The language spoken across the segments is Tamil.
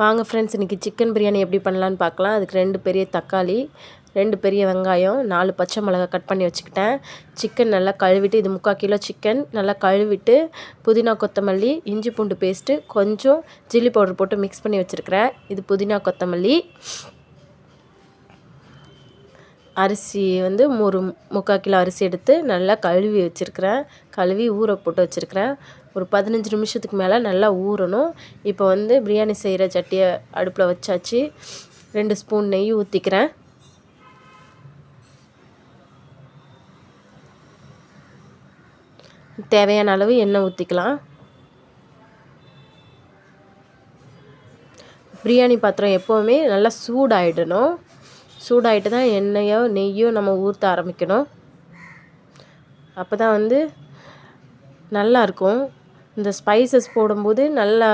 வாங்க ஃப்ரெண்ட்ஸ் இன்றைக்கி சிக்கன் பிரியாணி எப்படி பண்ணலான்னு பார்க்கலாம். அதுக்கு ரெண்டு பெரிய தக்காளி ரெண்டு பெரிய வெங்காயம் நாலு பச்சை மிளகாய் கட் பண்ணி வச்சுக்கிட்டேன். சிக்கன் நல்லா கழுவிட்டு இது முக்கால் கிலோ சிக்கன் நல்லா கழுவிட்டு புதினா கொத்தமல்லி இஞ்சி பூண்டு பேஸ்ட்டு கொஞ்சம் சில்லி பவுடர் போட்டு மிக்ஸ் பண்ணி வச்சுருக்கிறேன். இது புதினா கொத்தமல்லி. அரிசி வந்து ஒரு முக்கால் கிலோ அரிசி எடுத்து நல்லா கழுவி வச்சுருக்கிறேன். கழுவி ஊற போட்டு வச்சுருக்கிறேன். ஒரு பதினஞ்சு நிமிஷத்துக்கு மேலே நல்லா ஊறணும். இப்போ வந்து பிரியாணி செய்கிற சட்டியை அடுப்பில் வச்சாச்சு. ரெண்டு ஸ்பூன் நெய் ஊற்றிக்கிறேன் தேவையான அளவு எண்ணெய் ஊற்றிக்கலாம் பிரியாணி பாத்திரம் எப்போவுமே நல்லா சூடாயிடணும். சூடாகிட்டு தான் எண்ணெயோ நெய்யோ நம்ம ஊற்ற ஆரம்பிக்கணும். அப்போ தான் வந்து நல்லாயிருக்கும் இந்த ஸ்பைசஸ் போடும்போது நல்லா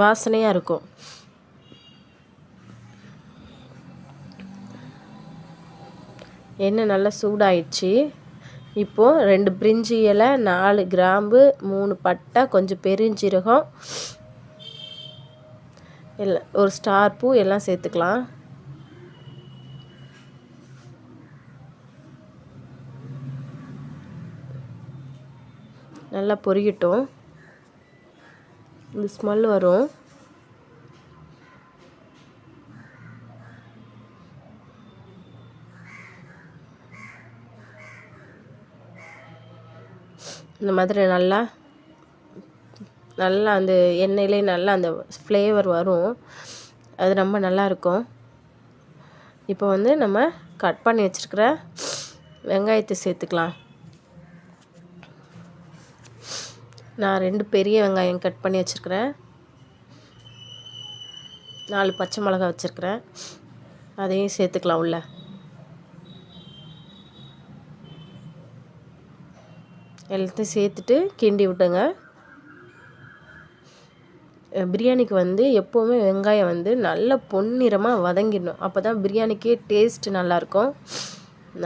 வாசனையாக இருக்கும். எண்ணெய் நல்லா சூடாயிடுச்சு. இப்போது ரெண்டு பிரிஞ்சி இலை நாலு கிராம்பு மூணு பட்டை கொஞ்சம் பெருஞ்சீரகம் எல்லாம் ஒரு ஸ்டார் பூ எல்லாம் சேர்த்துக்கலாம். நல்லா பொரியட்டும் இந்த ஸ்மெல் வரும். இந்த மாதிரி நல்லா நல்லா அந்த எண்ணெயிலே நல்லா அந்த ஃப்ளேவர் வரும். அது ரொம்ப நல்லாயிருக்கும் இப்போ வந்து நம்ம கட் பண்ணி வச்சுருக்கிற வெங்காயத்தை சேர்த்துக்கலாம். நான் ரெண்டு பெரிய வெங்காயம் கட் பண்ணி வச்சுருக்கிறேன். நாலு பச்சை மிளகா வச்சுருக்கிறேன். அதையும் சேர்த்துக்கலாம் உள்ள. எல்லாத்தையும் சேர்த்துட்டு கிண்டி விட்டுங்க. பிரியாணிக்கு வந்து எப்போவுமே வெங்காயம் வந்து நல்ல பொன்னிறமாக வதங்கிடணும். அப்போ தான் பிரியாணிக்கே டேஸ்ட்டு நல்லாயிருக்கும்.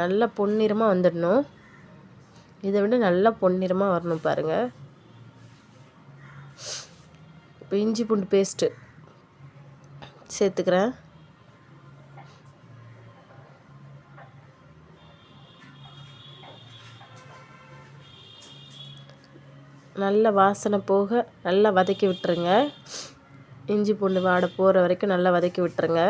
நல்லா பொன்னிறமாக வந்துடணும். இதை விட நல்லா பொன்னிறமாக வரணும் பாருங்கள் இப்போ இஞ்சி பூண்டு பேஸ்ட்டு சேர்த்துக்கிறேன். நல்ல வாசனை போக நல்லா வதக்கி விட்டுருங்க. இஞ்சி பூண்டு வாடை போகிற வரைக்கும் நல்லா வதக்கி விட்டுருங்க.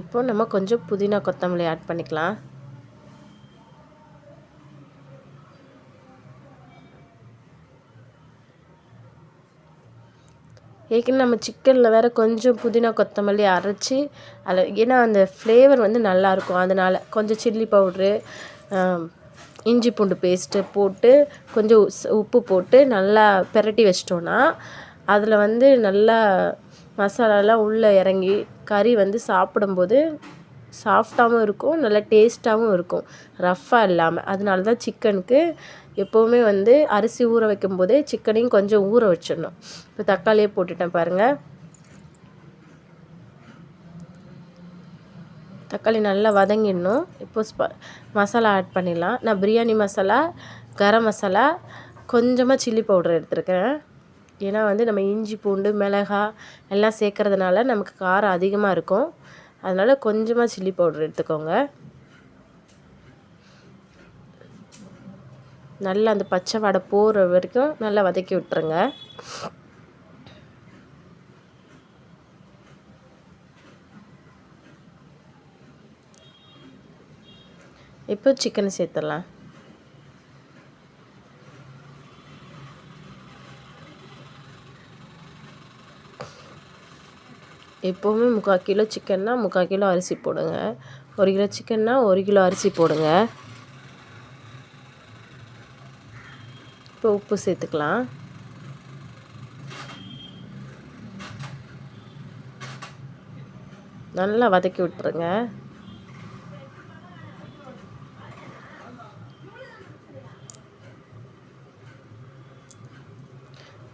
இப்போ நம்ம கொஞ்சம் புதினா கொத்தமல்லி ஆட் பண்ணிக்கலாம். ஏற்கனவே நம்ம சிக்கனில் வேறு கொஞ்சம் புதினா கொத்தமல்லி அரைச்சி அதில் ஏன்னா அந்த ஃப்ளேவர் வந்து நல்லாயிருக்கும் அதனால் கொஞ்சம் சில்லி பவுட்ரு இஞ்சி பூண்டு பேஸ்ட்டு போட்டு கொஞ்சம் உப்பு போட்டு நல்லா பெரட்டி வச்சிட்டோன்னா அதில் வந்து நல்லா மசாலாலாம் உள்ளே இறங்கி கறி வந்து சாப்பிடும்போது சாஃப்டாகவும் இருக்கும் நல்லா டேஸ்ட்டாகவும் இருக்கும். ரஃப்பாக இல்லாமல் அதனால தான் சிக்கனுக்கு எப்போவுமே வந்து அரிசி ஊற வைக்கும் போதே சிக்கனையும் கொஞ்சம் ஊற வச்சிடணும். இப்போ தக்காளியே போட்டுட்டேன் பாருங்கள் தக்காளி நல்லா வதங்கிடணும். இப்போ மசாலா ஆட் பண்ணிடலாம். நான் பிரியாணி மசாலா கரம் மசாலா கொஞ்சமாக சில்லி பவுடர் எடுத்துருக்கிறேன். ஏன்னா வந்து நம்ம இஞ்சி பூண்டு மிளகா எல்லாம் சேர்க்குறதுனால நமக்கு காரம் அதிகமாக இருக்கும். அதனால் கொஞ்சமாக சில்லி பவுடர் எடுத்துக்கோங்க. நல்லா அந்த பச்சை வடை போகிற வரைக்கும் நல்லா வதக்கி விட்டுருங்க. இப்போ சிக்கன் சேர்த்துடலாம். எப்போவுமே முக்கால் கிலோ சிக்கன்னா முக்கால் கிலோ அரிசி போடுங்க. ஒரு கிலோ சிக்கன்னா ஒரு கிலோ அரிசி போடுங்க. இப்போ உப்பு சேர்த்துக்கலாம். நல்லா வதக்கி விட்டுருங்க.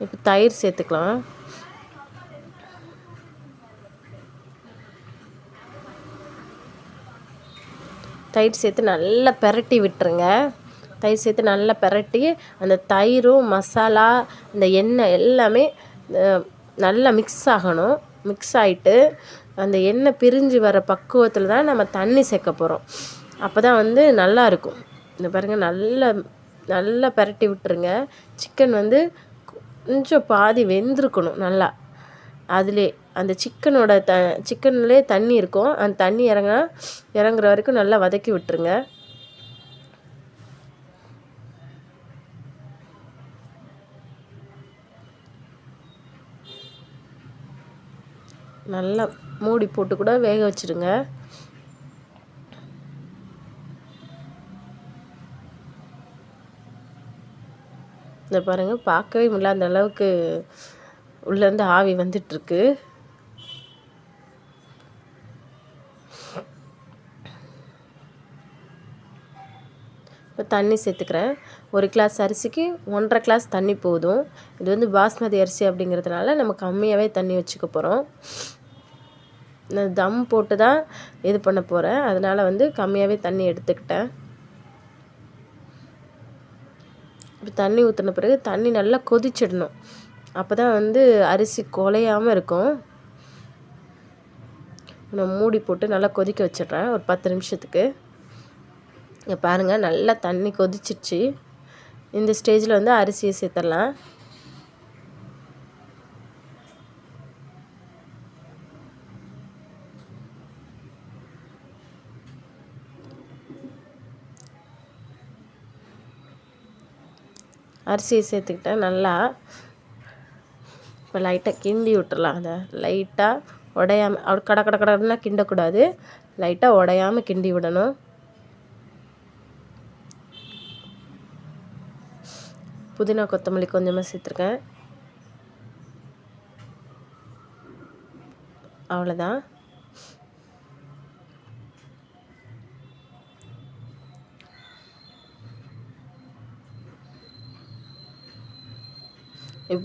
இப்போ தயிர் சேர்த்துக்கலாம். தயிர் சேர்த்து நல்லா பெரட்டி விட்டுருங்க. தயிர் சேர்த்து நல்லா பிரட்டி அந்த தயிரும் மசாலா இந்த எண்ணெய் எல்லாமே நல்லா மிக்ஸ் ஆகணும். மிக்ஸ் ஆகிட்டு அந்த எண்ணெய் பிரிஞ்சு வர பக்குவத்தில் தான் நம்ம தண்ணி சேர்க்க போகிறோம் அப்போ தான் வந்து நல்லா இருக்கும். இந்த பாருங்கள் நல்லா நல்லா பெரட்டி விட்டுருங்க. சிக்கன் வந்து கொஞ்சம் பாதி வெந்திருக்கணும் நல்லா. அதிலே அந்த சிக்கனோட த சிக்கன்லேயே தண்ணி இருக்கும். அந்த தண்ணி இறங்க இறங்குற வரைக்கும் நல்லா வதக்கி விட்டுருங்க. நல்லா மூடி போட்டு கூட வேக வச்சுடுங்க இந்த பாருங்கள் பார்க்கவே முடியல. அந்த அளவுக்கு உள்ளேருந்து ஆவி வந்துட்டுருக்கு. இப்போ தண்ணி சேர்த்துக்கிறேன். ஒரு கிளாஸ் அரிசிக்கு ஒன்றரை கிளாஸ் தண்ணி போதும். இது வந்து பாஸ்மதி அரிசி அப்படிங்கிறதுனால நம்ம கம்மியாகவே தண்ணி வச்சுக்க போகிறோம் நான் தம் போட்டு தான் இது பண்ண போகிறேன் அதனால் வந்து கம்மியாகவே தண்ணி எடுத்துக்கிட்டேன். இப்போ தண்ணி ஊற்றின பிறகு தண்ணி நல்லா கொதிச்சிடணும். அப்போ தான் வந்து அரிசி குலையாமல் இருக்கும். நான் மூடி போட்டு நல்லா கொதிக்க வச்சிடுறேன். ஒரு பத்து நிமிஷத்துக்கு. இங்கே பாருங்கள் நல்லா தண்ணி கொதிச்சிருச்சு இந்த ஸ்டேஜில் வந்து அரிசியை சேர்த்துடலாம் அரிசியை சேர்த்துக்கிட்டேன் நல்லா இப்போ லைட்டாக கிண்டி விட்டுறலாம் அதை லைட்டாக உடையாமல் அப்படி கடை கடை கடன்னா கிண்டக்கூடாது லைட்டாக உடையாமல் கிண்டி விடணும் புதினா கொத்தமல்லி கொஞ்சமாக சேர்த்துருக்கேன். அவ்வளோதான்.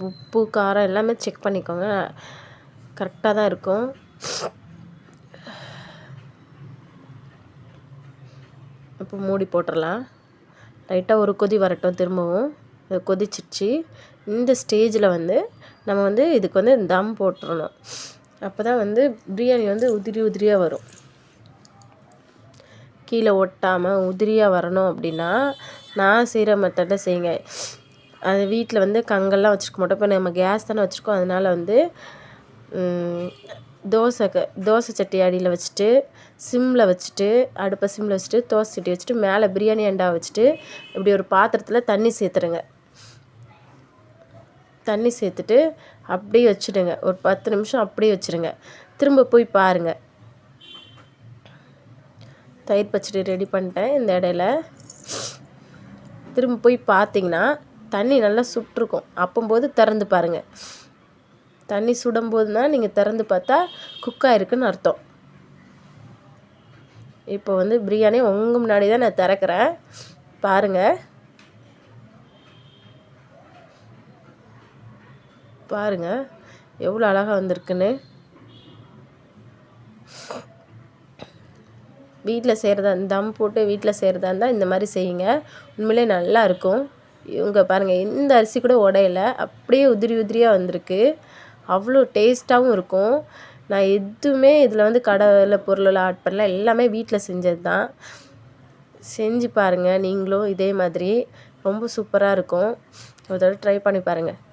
உப்பு காரம் எல்லாமே செக் பண்ணிக்கோங்க. கரெக்டாக தான் இருக்கும். இப்போ மூடி போட்டுடலாம். லைட்டாக ஒரு கொதி வரட்டும் திரும்பவும். கொதிச்சிருச்சு. இந்த ஸ்டேஜில் வந்து நம்ம வந்து இதுக்கு வந்து தம் போட்டுறணும். அப்போ தான் வந்து பிரியாணி வந்து உதிரி உதிரியாக வரும். கீழே ஒட்டாமல் உதிரியாக வரணும் அப்படின்னா நான் செய்கிற மெத்தடில் செய்யுங்க. அது வீட்டில் வந்து கங்கெல்லாம் வச்சுருக்க மாட்டோம். இப்போ நம்ம கேஸ் தானே வச்சுருக்கோம். அதனால் வந்து தோசை தோசை சட்டி அடியில் வச்சுட்டு சிம்மில் வச்சுட்டு அடுப்பை சிம்மில் வச்சுட்டு தோசை சட்டி வச்சுட்டு மேலே பிரியாணி அண்டா வச்சுட்டு இப்படி ஒரு பாத்திரத்தில் தண்ணி சேர்த்துருங்க. தண்ணி சேர்த்துட்டு அப்படியே வச்சுடுங்க. ஒரு பத்து நிமிஷம் அப்படியே வச்சுருங்க திரும்ப போய் பாருங்கள் தயிர் பச்சடி ரெடி பண்ணிட்டேன் இந்த இடையில. திரும்ப போய் பார்த்தீங்கன்னா தண்ணி நல்லா சுட்டிருக்கும். அப்போம்போது திறந்து பாருங்கள் தண்ணி சுடும்போது தான் நீங்கள் திறந்து பார்த்தா குக் ஆகிருக்குன்னு அர்த்தம். இப்போ வந்து பிரியாணி உங்கள் முன்னாடி தான் நான் திறக்கிறேன். பாருங்கள் பாருங்கள் எவ்வளோ அழகாக வந்திருக்குன்னு. வீட்டில் செய்கிறதா தம் போட்டு வீட்டில் செய்கிறதா இருந்தால் இந்த மாதிரி செய்யுங்க. உண்மையிலே நல்லா இருக்கும். இவங்க பாருங்கள் எந்த அரிசி கூட உடையல அப்படியே உதிரி உதிரியாக வந்திருக்கு. அவ்வளோ டேஸ்ட்டாகவும் இருக்கும். நான் எதுவுமே இதில் வந்து கடலை பொருளெல்லாம் ஆட் பண்ணல. எல்லாமே வீட்டில் செஞ்சது தான் செஞ்சு பாருங்கள் நீங்களும் இதே மாதிரி. ரொம்ப சூப்பராக இருக்கும். ஒரு தடவை ட்ரை பண்ணி பாருங்கள்